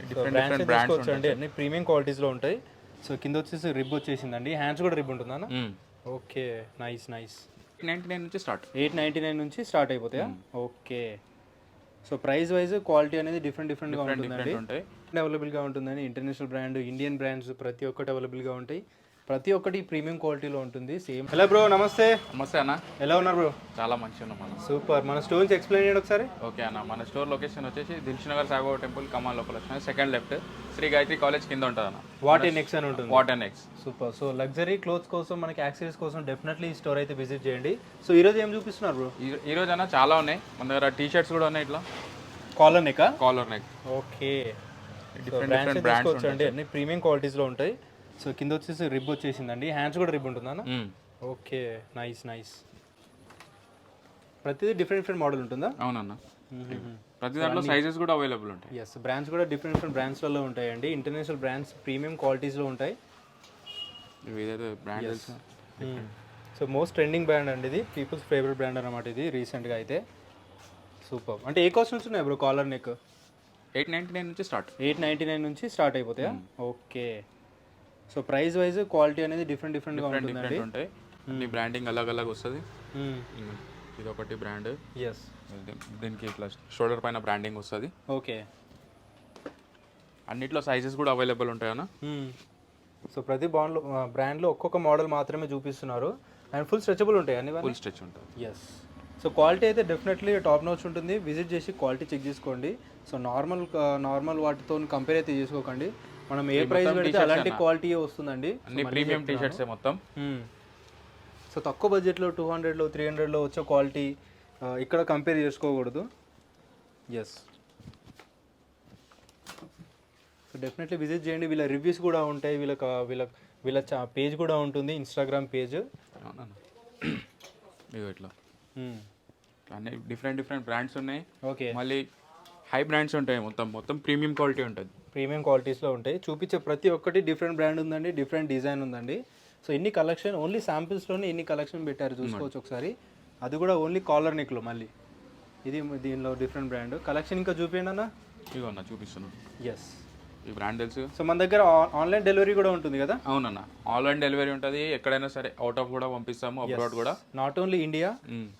Different different brands అండి? అన్ని premium క్వాలిటీస్లో ఉంటాయి. సో కింద వచ్చేసి రిబ్ వచ్చేసిందండి. హ్యాండ్స్ కూడా రిబ్ ఉంటుందా okay nice nice ninety nine నుంచి స్టార్ట్ ఎయిట్ నైంటీ నైన్ నుంచి start అయిపోతాయా? Okay so price wise quality అనేది డిఫరెంట్ డిఫరెంట్గా ఉంటుందండి. అవైలబుల్గా ఉంటుందని ఇంటర్నేషనల్ బ్రాండ్ ఇండియన్ బ్రాండ్స్ ప్రతి ఒక్కటి అవైలబుల్గా ఉంటాయి. ప్రతి ఒక్కటి ప్రీమియం క్వాలిటీలో ఉంటుంది సేమ్. హలో బ్రో నమస్తే. నమస్తే అన్న. ఎలా ఉన్నారు బ్రో? చాలా మంచిగా ఉన్నాం అన్న. సూపర్. మన స్టోన్స్ ఎక్స్ప్లెయిన్ చేయండి ఒకసారి. ఓకే అన్న. మన స్టోర్ లొకేషన్ వచ్చేసి దిల్షునగర్ సాయిబాబా టెంపుల్ కమాల్ లోపల వచ్చిన second left Shri Gayatri college కింద ఉంటుంది అన్న వాట్ ఇన్ ఎక్స్ అని ఉంటుంది. What and X super. So luxury clothes కోసం మనకి యాక్సరీస్ కోసం డెఫినెట్లీ ఈ స్టోర్ అయితే విజిట్ చేయండి. సో ఈరోజు ఏం చూపిస్తున్నారు బ్రో? ఈ రోజు అన్న చాలా ఉన్నాయి. మన దగ్గర టీ షర్ట్స్ కూడా ఉన్నాయి ఇట్లా. Collar neck collar neck okay different brands different brands అన్ని ప్రీమియం క్వాలిటీస్లో ఉంటాయి. సో కింద వచ్చేసి రిబ్ వచ్చేసిందండి. హ్యాండ్స్ కూడా రిబ్ ఉంటుందా ఓకే నైస్ నైస్. ప్రతిదీ డిఫరెంట్ డిఫరెంట్ మోడల్ ఉంటుందా? అవునన్నా. ప్రతి దాంట్లో సైజెస్ కూడా అవైలబుల్ ఉంటాయి. ఎస్ బ్రాండ్స్ కూడా డిఫరెంట్ డిఫరెంట్ బ్రాండ్స్లలో ఉంటాయండి. ఇంటర్నేషనల్ బ్రాండ్స్ ప్రీమియం క్వాలిటీస్లో ఉంటాయి. సో మోస్ట్ ట్రెండింగ్ బ్రాండ్ అండి ఇది. పీపుల్స్ ఫేవరెట్ బ్రాండ్ అనమాట ఇది రీసెంట్గా అయితే. సూపర్ అంటే ఏ కాస్ట్ నుంచి ఉన్నాయి bro collar neck eight ninety nine నుంచి స్టార్ట్ ఎయిట్ నైంటీ నైన్ నుంచి start అయిపోతాయా? Okay so price wise quality అనేది డిఫరెంట్ డిఫరెంట్ ఉంటుందండి. డిఫరెంట్ ఉంటాయి. అన్ని బ్రాండింగ్ అలగ్ అలగ్ వస్తుంది. ఇది ఒకటి బ్రాండ్ ఎస్ దీనికి ఇట్లా షోల్డర్ పైన బ్రాండింగ్ వస్తుంది. ఓకే. అన్నిట్లో సైజెస్ కూడా అవైలబుల్ ఉంటాయి అన్న సో ప్రతి బాండ్లో బ్రాండ్లో ఒక్కొక్క మోడల్ మాత్రమే చూపిస్తున్నారు. అండ్ ఫుల్ స్ట్రెచబుల్ ఉంటాయి అన్ని ఫుల్ స్ట్రెచ్ ఉంటుంది ఎస్ సో క్వాలిటీ అయితే డెఫినెట్లీ టాప్ నోచ్ ఉంటుంది. విజిట్ చేసి క్వాలిటీ చెక్ చేసుకోండి. సో నార్మల్ నార్మల్ వాటితో కంపేర్ అయితే చేసుకోకండి. మనం ఏ ప్రైస్ పెడితే అలాంటి క్వాలిటీ వస్తుందండి. అన్ని ప్రీమియం టీ షర్ట్స్ మొత్తం? సో తక్కువ బడ్జెట్లో టూ హండ్రెడ్లో త్రీ హండ్రెడ్లో వచ్చే క్వాలిటీ ఇక్కడ కంపేర్ చేసుకోకూడదు. ఎస్ సో డెఫినెట్లీ విజిట్ చేయండి. వీళ్ళ రివ్యూస్ కూడా ఉంటాయి. వీళ్ళకి వీళ్ళ వీళ్ళ పేజ్ కూడా ఉంటుంది. ఇన్స్టాగ్రామ్ పేజ్ ఇట్లా. అన్ని డిఫరెంట్ డిఫరెంట్ బ్రాండ్స్ ఉన్నాయి. ఓకే మళ్ళీ హై బ్రాండ్స్ ఉంటాయి మొత్తం మొత్తం ప్రీమియం క్వాలిటీ ఉంటుంది. ప్రీమియం క్వాలిటీస్లో ఉంటాయి. చూపించే ప్రతి ఒక్కటి డిఫరెంట్ బ్రాండ్ ఉందండి డిఫరెంట్ డిజైన్ ఉందండి. సో ఇన్ని కలెక్షన్ ఓన్లీ శాంపిల్స్లోనే ఇన్ని కలెక్షన్ పెట్టారు చూసుకోవచ్చు ఒకసారి. అది కూడా ఓన్లీ కాలర్ నెక్లో మళ్ళీ. ఇది దీనిలో డిఫరెంట్ బ్రాండ్. కలెక్షన్ ఇంకా చూపించండి అన్న. ఇగో అన్న చూపిస్తున్నాను ఎస్ ఈ బ్రాండ్ తెలుసు. సో మన దగ్గర ఆన్లైన్ డెలివరీ కూడా ఉంటుంది కదా? అవునన్న ఆన్లైన్ డెలివరీ ఉంటుంది. ఎక్కడైనా సరే అవుట్ ఆఫ్ కూడా పంపిస్తాము అబ్రాడ్ కూడా. Not only India.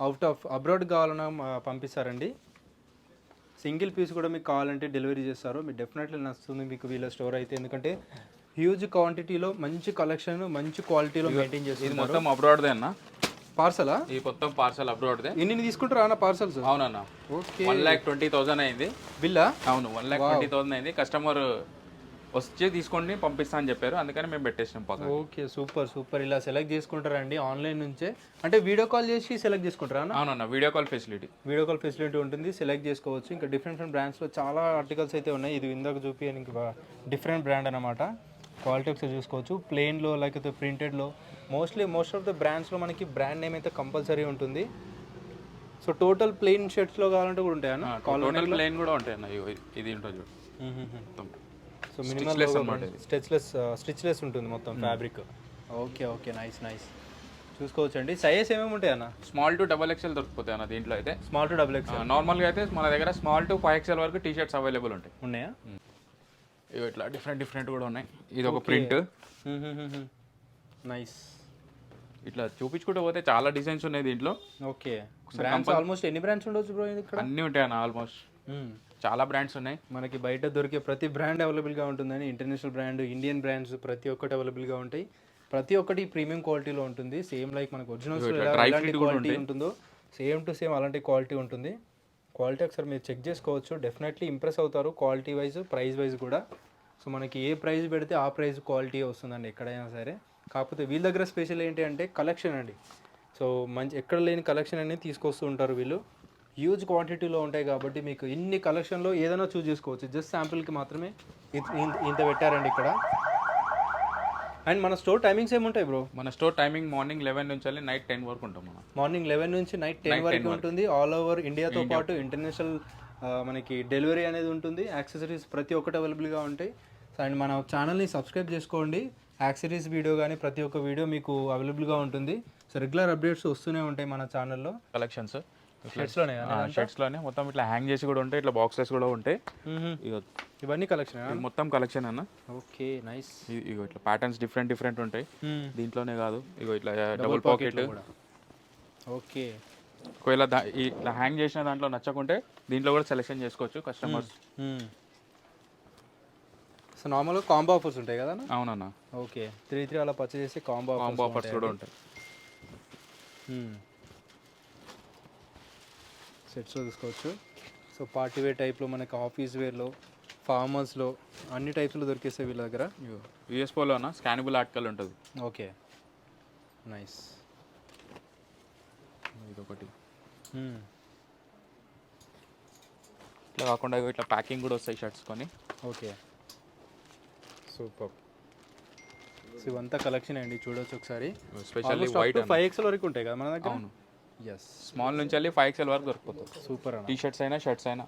Out of abroad కావాలన్నా పంపిస్తారండి. సింగిల్ పీస్ కూడా మీకు కావాలంటే డెలివరీ చేస్తారు. మీకు డెఫినెట్లీ నచ్చుతుంది మీకు వీళ్ళ స్టోర్ అయితే. ఎందుకంటే హ్యూజ్ క్వాంటిటీలో మంచి కలెక్షన్ మంచి క్వాలిటీలో మెయింటైన్ చేస్తుంది మొత్తం అబ్రాడ్దే అన్న. పార్సలా ఇది మొత్తం పార్సల్ అబ్రాడ్దే ఎన్ని తీసుకుంటారా అన్న పార్సల్స్ అవునన్న. Okay one lakh twenty thousand అయింది. బిల్లా అవును వన్ ల్యాక్ ట్వంటీ థౌసండ్ అయింది. కస్టమర్ వచ్చి తీసుకోండి పంపిస్తా అని చెప్పారు. అందుకని మేము పెట్టేసినాం పక్కన. ఓకే సూపర్ సూపర్. ఇలా సెలెక్ట్ చేసుకుంటారండి ఆన్లైన్ నుంచే. అంటే వీడియో కాల్ చేసి సెలెక్ట్ చేసుకుంటారా అవునన్న video call facility. Video call facility ఉంటుంది సెలెక్ట్ చేసుకోవచ్చు. ఇంకా డిఫరెంట్ డిఫరెంట్ బ్రాండ్స్లో చాలా ఆర్టికల్స్ అయితే ఉన్నాయి. ఇది ఇందాక చూపించాను ఇంకా డిఫరెంట్ బ్రాండ్ అనమాట క్వాలిటీ ఒకసారి చూసుకోవచ్చు. ప్లెయిన్లో లేకపోతే ప్రింటెడ్లో మోస్ట్లీ మోస్ట్ ఆఫ్ ద బ్రాండ్స్లో మనకి బ్రాండ్ నేమ్ అయితే కంపల్సరీ ఉంటుంది. సో టోటల్ ప్లెయిన్ షర్ట్స్లో కావాలంటే కూడా ఉంటాయన్న టోటల్ ప్లేన్ కూడా ఉంటాయి ఇది- ఇది ఉంటుంది సో మినిమం Stitchless అన్నమాట ఇది. స్టిచ్లెస్ స్టిచ్లెస్ ఉంటుంది మొత్తం fabric okay okay nice nice చూసుకోవచ్చు అండి సైజెస్ ఏమేమి ఉంటాయి అన్న? స్మాల్ టు డబల్ ఎక్స్ఎల్ దొరికిపోతాయి అన్న దీంట్లో అయితే. స్మాల్ టు డబుల్ ఎక్స్ నార్మల్గా అయితే మన దగ్గర స్మాల్ టు ఫైవ్ ఎక్స్ఎల్ వరకు టీ షర్ట్స్ అవైలబుల్ ఉంటాయి. ఉన్నాయా? ఇవి ఇట్లా డిఫరెంట్ డిఫరెంట్ కూడా ఉన్నాయి. ఇది ఒక ప్రింట్ నైస్ ఇట్లా చూపించుకుంటూ పోతే చాలా డిజైన్స్ ఉన్నాయి దీంట్లో. ఓకే బ్రాండ్స్ ఆల్మోస్ట్ ఎన్ని బ్రాండ్స్ ఉండొచ్చు బ్రో ఇక్కడ? అన్నీ ఉంటాయి అన్న ఆల్మోస్ట్. చాలా బ్రాండ్స్ ఉన్నాయి. మనకి బయట దొరికే ప్రతి బ్రాండ్ అవైలబుల్గా ఉంటుందని ఇంటర్నేషనల్ బ్రాండ్ ఇండియన్ బ్రాండ్స్ ప్రతి ఒక్కటి అవైలబుల్గా ఉంటాయి. ప్రతి ఒక్కటి ప్రీమియం క్వాలిటీలో ఉంటుంది. సేమ్ లైక్ మనకు ఒరిజినల్స్ క్వాలిటీ ఉంటుందో సేమ్ టు సేమ్ అలాంటి క్వాలిటీ ఉంటుంది. క్వాలిటీ ఒకసారి మీరు చెక్ చేసుకోవచ్చు. డెఫినెట్లీ ఇంప్రెస్ అవుతారు క్వాలిటీ వైజ్ ప్రైస్ వైజ్ కూడా. సో మనకి ఏ ప్రైస్ పెడితే ఆ ప్రైస్ క్వాలిటీ వస్తుందండి ఎక్కడైనా సరే. కాకపోతే వీళ్ళ దగ్గర స్పెషల్ ఏంటి అంటే కలెక్షన్ అండి. సో మంచి ఎక్కడ లేని కలెక్షన్ అనేది తీసుకొస్తూ ఉంటారు వీళ్ళు. హ్యూజ్ క్వాంటిటీలో ఉంటాయి కాబట్టి మీకు ఇన్ని కలెక్షన్లో ఏదైనా చూస్ చేసుకోవచ్చు. జస్ట్ శాంపిల్కి మాత్రమే ఇంత- పెట్టారండి ఇక్కడ. అండ్ మన స్టోర్ టైమింగ్స్ ఏముంటాయి బ్రో మన స్టోర్ టైమింగ్ మార్నింగ్ లెవెన్ నుంచి వెళ్ళి నైట్ టెన్ వరకు ఉంటాం మనం. మార్నింగ్ లెవెన్ నుంచి నైట్ టెన్ వరకు ఉంటుంది. ఆల్ ఓవర్ ఇండియాతో పాటు ఇంటర్నేషనల్ మనకి డెలివరీ అనేది ఉంటుంది. యాక్సెసరీస్ ప్రతి ఒక్కటి అవైలబుల్గా ఉంటాయి. అండ్ మన ఛానల్ని సబ్స్క్రైబ్ చేసుకోండి. యాక్సెసరీస్ వీడియో కానీ ప్రతి ఒక్క వీడియో మీకు అవైలబుల్గా ఉంటుంది. సో రెగ్యులర్ అప్డేట్స్ వస్తూనే ఉంటాయి మన ఛానల్లో కలెక్షన్స్ షర్ట్స్లోనే షర్ట్స్లోనే మొత్తం ఇట్లా హ్యాంగ్ చేసి కూడా ఉంటాయి ఇట్లా బాక్సెస్ కూడా ఉంటాయి. ఇగో ఇవన్నీ కలెక్షన్ మొత్తం కలెక్షన్ అన్న. ఓకే నైస్ ఇగో ఇట్లా ప్యాటర్న్స్ డిఫరెంట్ డిఫరెంట్ ఉంటాయి. దీంట్లోనే కాదు ఇగో ఇట్లా డబుల్ పాకెట్ ఓకే. ఒకవేళ ఇట్లా హ్యాంగ్ చేసిన దాంట్లో నచ్చకుంటే దీంట్లో కూడా సెలెక్షన్ చేసుకోవచ్చు కస్టమర్స్ సో నార్మల్గా కాంబో ఆఫర్స్ ఉంటాయి కదా అవునన్న. ఓకే. త్రీ త్రీ అలా పర్చేస్ చేసి కాంబో కాంబో ఆఫర్స్ కూడా ఉంటాయి. సెట్స్లో తీసుకోవచ్చు. సో పార్టీ వేర్ టైప్లో మనకి ఆఫీస్ వేర్లో ఫార్మర్స్లో అన్ని టైప్స్లో దొరికేస్తాయి వీళ్ళ దగ్గర. యూఎస్ పోలోన స్కానబుల్ ఆర్టికల్ ఉంటుంది. ఓకే. నైస్. ఇది ఒకటి ఇట్లా కాకుండా ఇట్లా ప్యాకింగ్ కూడా వస్తాయి షర్ట్స్ కొని ఓకే. సూపర్. సో ఇవంతా కలెక్షన్ అండి చూడొచ్చు ఒకసారి. స్పెషల్లీ వైట్ ఫైవ్ ఎక్స్ఎల్ వరకు ఉంటాయి కదా మన దగ్గర? అవును. ఎస్ స్మాల్ నుంచి వెళ్ళి ఫైవ్ ఎక్స్ఎల్ వరకు దొరికిపోతుంది. సూపర్ టీ షర్ట్స్ అయినా షర్ట్స్ అయినా.